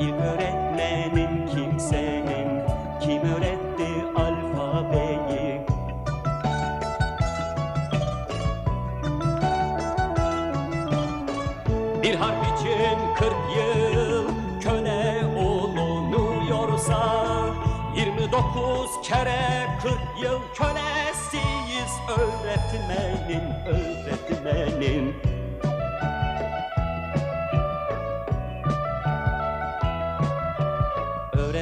İlk öğretmenin kimsenin Kim öğretti alfabeyi? Bir harf için kırk yıl köle olunuyorsa 29 kere 40 yıl kölesiyiz. Öğretmenin, öğretmenin